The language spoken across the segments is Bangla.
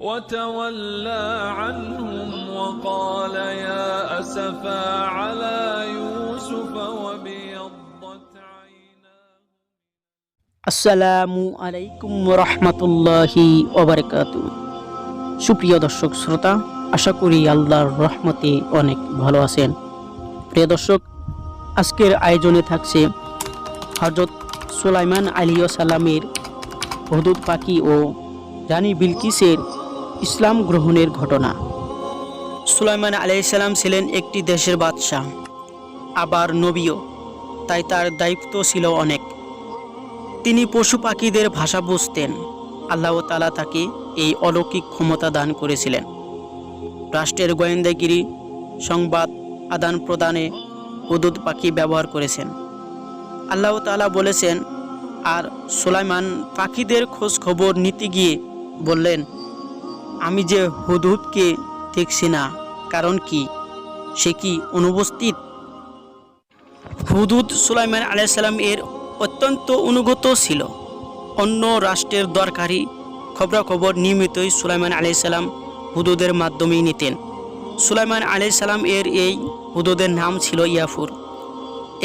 وتولى عنهم وقال يا أسفا على يوسف وابيضت عيناه আসসালামু আলাইকুম রহমতুল্লাহি ওবরকাত সুপ্রিয় দর্শক শ্রোতা আশা করি আল্লাহর রহমতে অনেক ভালো আছেন প্রিয় দর্শক আজকের আয়োজনে থাকছে হজরত সুলাইমান আলী সালামের হদুদ পাখি ও রানী বিলকিসের ইসলাম গ্রহণের ঘটনা। সুলাইমান আলাইসাল্লাম ছিলেন একটি দেশের বাদশাহ, আবার নবীও, তাই তার দায়িত্ব ছিল অনেক। তিনি পশু পাখিদের ভাষা বুঝতেন, আল্লাহ তালা তাকে এই অলৌকিক ক্ষমতা দান করেছিলেন। রাষ্ট্রের গোয়েন্দাগিরি, সংবাদ, আদান প্রদানে হুদুদ পাখি ব্যবহার করেছেন। আল্লাহ তালা বলেছেন, আর সুলাইমান পাখিদের খোঁজ খবর নিতে গিয়ে বললেন আমি যে হুদুদকে দেখছি না, কারণ কি? সে কি অনুপস্থিত? হুদুদ সুলাইমান আলাইসাল্লাম এর অত্যন্ত অনুগত ছিল। অন্য রাষ্ট্রের দরকারি খবরাখবর নিয়মিতই সুলাইমান আলাইসাল্লাম হুদুদের মাধ্যমেই নিতেন। সুলাইমান আলাইসাল্লাম এর এই হুদুদের নাম ছিল ইয়াফুর।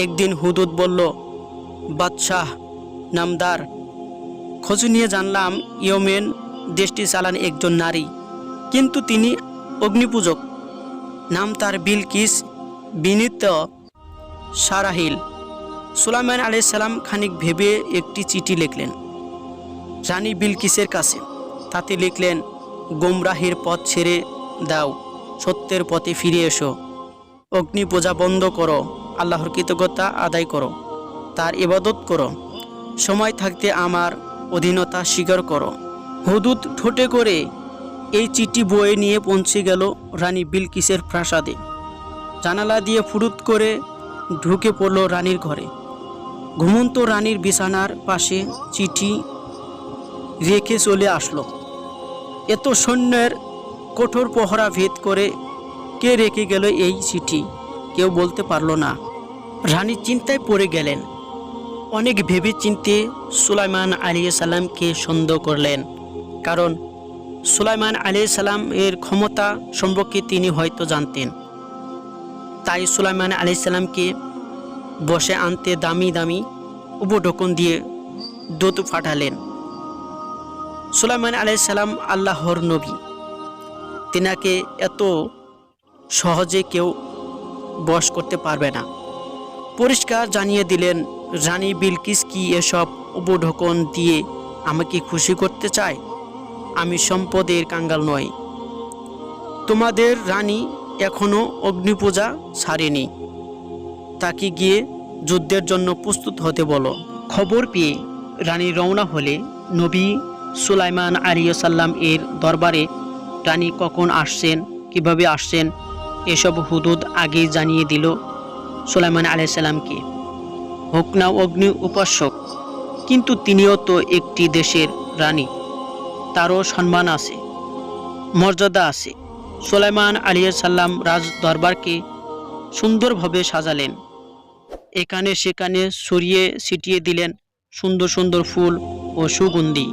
একদিন হুদুদ বলল, বাদশাহ, নামদার, খোঁজ নিয়ে জানলাম ইয়মেন দেশটি চালান একজন নারী, কিন্তু তিনি অগ্নিপূজক। নাম তার বিলকিস বিনীত সারাহিল। সুলাইমান আলাইসাল্লাম খানিক ভেবে একটি চিঠি লিখলেন। রানী বিলকিসের কাছে। তাতে লিখলেন, গোমরাহির পথ ছেড়ে দাও, সত্যের পথে ফিরে এসো। অগ্নি পূজা বন্ধ করো, আল্লাহর কৃতজ্ঞতা আদায় করো, তার ইবাদত করো। সময় থাকতে আমার অধীনতা স্বীকার করো। হুদুদ ঠোঁটে করে এই চিঠি বয়ে নিয়ে পৌঁছে গেল রানী বিলকিসের প্রাসাদে। জানালা দিয়ে ফুরুত করে ঢুকে পড়ল রানীর ঘরে। ঘুমন্ত রানীর বিছানার পাশে চিঠি রেখে চলে আসলো। এত সৈন্যের কঠোর পহরা ভেদ করে কে রেখে গেল এই চিঠি? কেউ বলতে পারল না। রানী চিন্তায় পড়ে গেলেন। অনেক ভেবে চিনতে সুলাইমান আলী সাল্লামকে সন্দেহ করলেন। কারণ সুলাইমান আলী সাল্লাম এর ক্ষমতা সম্পর্কে তিনি হয়তো জানতেন। তাই সুলাইমান আলী সাল্লামকে বসে আনতে দামি দামি উপঢকন দিয়ে দূত পাঠালেন। সুলাইমান আলাইসাল্লাম আল্লাহর নবী। তিনাকে এত সহজে কেউ বশ করতে পারবে না। পরিষ্কার জানিয়ে দিলেন, রানী বিলকিস কি এসব উপঢকন দিয়ে আমাকে খুশি করতে চায়? আমি সম্পদের কাঙ্গাল নয় তোমাদের রানী এখনও অগ্নিপূজা ছাড়েনি। তাকে গিয়ে যুদ্ধের জন্য প্রস্তুত হতে বলো। খবর পেয়ে রানী রওনা হলে নবী সুলাইমান আলিয়াল্লাম এর দরবারে, রানী কখন আসছেন? কীভাবে আসছেন? এসব হুদুদ আগেই জানিয়ে দিল সুলাইমান আলাইসাল্লামকে হোক না অগ্নি উপাসক কিন্তু তিনিও তো একটি দেশের রানী। তারও সম্মান আছে, মর্যাদা আছে। সুলাইমান আলিয়াল্লাম রাজ দরবারকে সুন্দরভাবে সাজালেন। এখানে সেখানে সরিয়ে ছিটিয়ে দিলেন সুন্দর সুন্দর ফুল ও সুগন্ধি।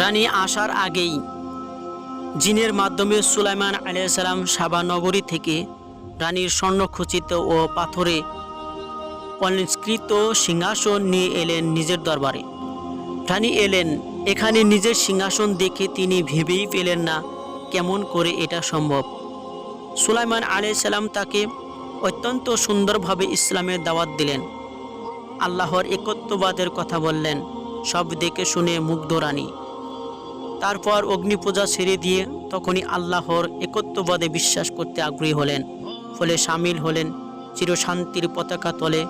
রানী আসার আগেই জিনের মাধ্যমে সুলাইমান আলিয়াল্লাম সাবা নগরী থেকে রানীর স্বর্ণখচিত ও পাথরে অলঙ্কৃত সিংহাসন নিয়ে এলেন নিজের দরবারে। রানী এলেন এখানে নিজের সিংহাসন দেখে তিনি ভেবেই পেলেন না কেমন করে এটা সম্ভব। সুলাইমান আলাইসাল্লাম তাকে অত্যন্ত সুন্দরভাবে ইসলামের দাওয়াত দিলেন। আল্লাহর একত্ববাদের কথা বললেন, সব দেখে শুনে মুগ্ধ রানী। তারপর অগ্নিপূজা ছেড়ে দিয়ে তখনই আল্লাহর একত্ববাদে বিশ্বাস করতে আগ্রহী হলেন, ফলে সামিল হলেন, চিরশান্তির পতাকা তলে